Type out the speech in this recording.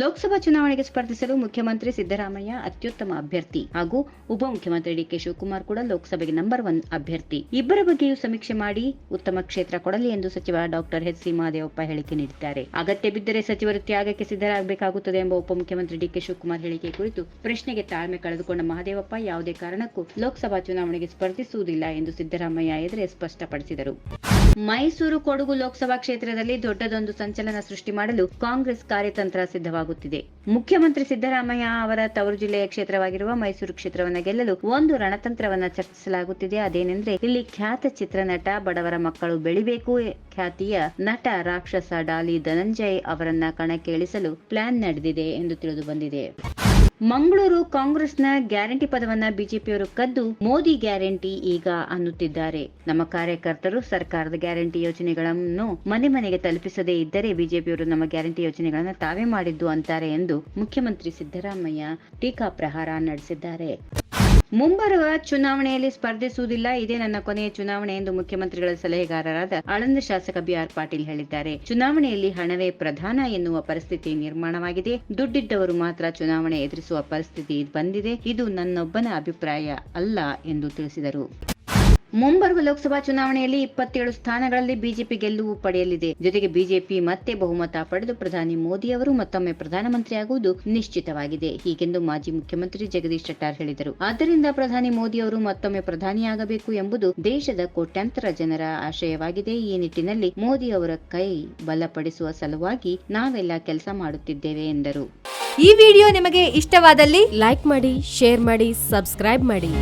ಲೋಕಸಭಾ ಚುನಾವಣೆಗೆ ಸ್ಪರ್ಧಿಸಲು ಮುಖ್ಯಮಂತ್ರಿ ಸಿದ್ದರಾಮಯ್ಯ ಅತ್ಯುತ್ತಮ ಅಭ್ಯರ್ಥಿ ಹಾಗೂ ಉಪಮುಖ್ಯಮಂತ್ರಿ ಡಿಕೆ ಶಿವಕುಮಾರ್ ಕೂಡ ಲೋಕಸಭೆಗೆ ನಂಬರ್ ಒನ್ ಅಭ್ಯರ್ಥಿ. ಇಬ್ಬರ ಬಗ್ಗೆಯೂ ಸಮೀಕ್ಷೆ ಮಾಡಿ ಉತ್ತಮ ಕ್ಷೇತ್ರ ಕೊಡಲಿ ಎಂದು ಸಚಿವ ಡಾಕ್ಟರ್ ಎಚ್ ಸಿ ಮಹದೇವಪ್ಪ ಹೇಳಿಕೆ ನೀಡಿದ್ದಾರೆ. ಅಗತ್ಯ ಬಿದ್ದರೆ ಸಚಿವರು ತ್ಯಾಗಕ್ಕೆ ಸಿದ್ಧರಾಗಬೇಕಾಗುತ್ತದೆ ಎಂಬ ಉಪಮುಖ್ಯಮಂತ್ರಿ ಡಿಕೆ ಶಿವಕುಮಾರ್ ಹೇಳಿಕೆ ಕುರಿತು ಪ್ರಶ್ನೆಗೆ ತಾಳ್ಮೆ ಕಳೆದುಕೊಂಡ ಮಹದೇವಪ್ಪ ಯಾವುದೇ ಕಾರಣಕ್ಕೂ ಲೋಕಸಭಾ ಚುನಾವಣೆಗೆ ಸ್ಪರ್ಧಿಸುವುದಿಲ್ಲ ಎಂದು ಸಿದ್ದರಾಮಯ್ಯ ಎದುರೇ ಸ್ಪಷ್ಟಪಡಿಸಿದರು. ಮೈಸೂರು ಕೊಡಗು ಲೋಕಸಭಾ ಕ್ಷೇತ್ರದಲ್ಲಿ ದೊಡ್ಡದೊಂದು ಸಂಚಲನ ಸೃಷ್ಟಿ ಮಾಡಲು ಕಾಂಗ್ರೆಸ್ ಕಾರ್ಯತಂತ್ರ ಸಿದ್ಧವಾಗುತ್ತಿದೆ. ಮುಖ್ಯಮಂತ್ರಿ ಸಿದ್ದರಾಮಯ್ಯ ಅವರ ತವರು ಜಿಲ್ಲೆಯ ಕ್ಷೇತ್ರವಾಗಿರುವ ಮೈಸೂರು ಕ್ಷೇತ್ರವನ್ನು ಗೆಲ್ಲಲು ಒಂದು ರಣತಂತ್ರವನ್ನ ಚರ್ಚಿಸಲಾಗುತ್ತಿದೆ. ಅದೇನೆಂದ್ರೆ, ಇಲ್ಲಿ ಖ್ಯಾತ ಚಿತ್ರನಟ ಬಡವರ ಮಕ್ಕಳು ಬೆಳಿಬೇಕು ಖ್ಯಾತಿಯ ನಟ ರಾಕ್ಷಸ ಡಾಲಿ ಧನಂಜಯ್ ಅವರನ್ನ ಕಣಕ್ಕೆ ಇಳಿಸಲು ಪ್ಲಾನ್ ನಡೆದಿದೆ ಎಂದು ತಿಳಿದು ಬಂದಿದೆ. ಮಂಗಳೂರು ಕಾಂಗ್ರೆಸ್ನ ಗ್ಯಾರಂಟಿ ಪದವನ್ನ ಬಿಜೆಪಿಯವರು ಕದ್ದು ಮೋದಿ ಗ್ಯಾರಂಟಿ ಈಗ ಅನ್ನುತ್ತಿದ್ದಾರೆ. ನಮ್ಮ ಕಾರ್ಯಕರ್ತರು ಸರ್ಕಾರದ ಗ್ಯಾರಂಟಿ ಯೋಜನೆಗಳನ್ನು ಮನೆ ಮನೆಗೆ ತಲುಪಿಸದೇ ಇದ್ದರೆ ಬಿಜೆಪಿಯವರು ನಮ್ಮ ಗ್ಯಾರಂಟಿ ಯೋಜನೆಗಳನ್ನು ತಾವೇ ಮಾಡಿದ್ದು ಅಂತಾರೆ ಎಂದು ಮುಖ್ಯಮಂತ್ರಿ ಸಿದ್ದರಾಮಯ್ಯ ಟೀಕಾ ಪ್ರಹಾರ ನಡೆಸಿದ್ದಾರೆ. ಮುಂಬರುವ ಚುನಾವಣೆಯಲ್ಲಿ ಸ್ಪರ್ಧಿಸುವುದಿಲ್ಲ. ಇದೇ ನನ್ನ ಕೊನೆಯ ಚುನಾವಣೆ ಎಂದು ಮುಖ್ಯಮಂತ್ರಿಗಳ ಸಲಹೆಗಾರರಾದ ಆಳಂದ ಶಾಸಕ ಬಿಆರ್ ಪಾಟೀಲ್ ಹೇಳಿದ್ದಾರೆ. ಚುನಾವಣೆಯಲ್ಲಿ ಹಣವೇ ಪ್ರಧಾನ ಎನ್ನುವ ಪರಿಸ್ಥಿತಿ ನಿರ್ಮಾಣವಾಗಿದೆ. ದುಡ್ಡಿದ್ದವರು ಮಾತ್ರ ಚುನಾವಣೆ ಎದುರಿಸುವ ಪರಿಸ್ಥಿತಿ ಬಂದಿದೆ. ಇದು ನನ್ನೊಬ್ಬನ ಅಭಿಪ್ರಾಯ ಅಲ್ಲ ಎಂದು ತಿಳಿಸಿದರು. ಮುಂಬರುವ ಲೋಕಸಭಾ ಚುನಾವಣೆಯಲ್ಲಿ ಇಪ್ಪತ್ತೇಳು ಸ್ಥಾನಗಳಲ್ಲಿ ಬಿಜೆಪಿ ಗೆಲುವು ಪಡೆಯಲಿದೆ. ಜೊತೆಗೆ ಬಿಜೆಪಿ ಮತ್ತೆ ಬಹುಮತ ಪಡೆದು ಪ್ರಧಾನಿ ಮೋದಿ ಅವರು ಮತ್ತೊಮ್ಮೆ ಪ್ರಧಾನಮಂತ್ರಿಯಾಗುವುದು ನಿಶ್ಚಿತವಾಗಿದೆ. ಹೀಗೆಂದು ಮಾಜಿ ಮುಖ್ಯಮಂತ್ರಿ ಜಗದೀಶ್ ಶೆಟ್ಟಾರ್ ಹೇಳಿದರು. ಆದ್ದರಿಂದ ಪ್ರಧಾನಿ ಮೋದಿ ಅವರು ಮತ್ತೊಮ್ಮೆ ಪ್ರಧಾನಿಯಾಗಬೇಕು ಎಂಬುದು ದೇಶದ ಕೋಟ್ಯಾಂತರ ಜನರ ಆಶಯವಾಗಿದೆ. ಈ ನಿಟ್ಟಿನಲ್ಲಿ ಮೋದಿ ಅವರ ಕೈ ಬಲಪಡಿಸುವ ಸಲುವಾಗಿ ನಾವೆಲ್ಲ ಕೆಲಸ ಮಾಡುತ್ತಿದ್ದೇವೆ ಎಂದರು. ಈ ವಿಡಿಯೋ ನಿಮಗೆ ಇಷ್ಟವಾದಲ್ಲಿ ಲೈಕ್ ಮಾಡಿ, ಶೇರ್ ಮಾಡಿ, ಸಬ್ಸ್ಕ್ರೈಬ್ ಮಾಡಿ.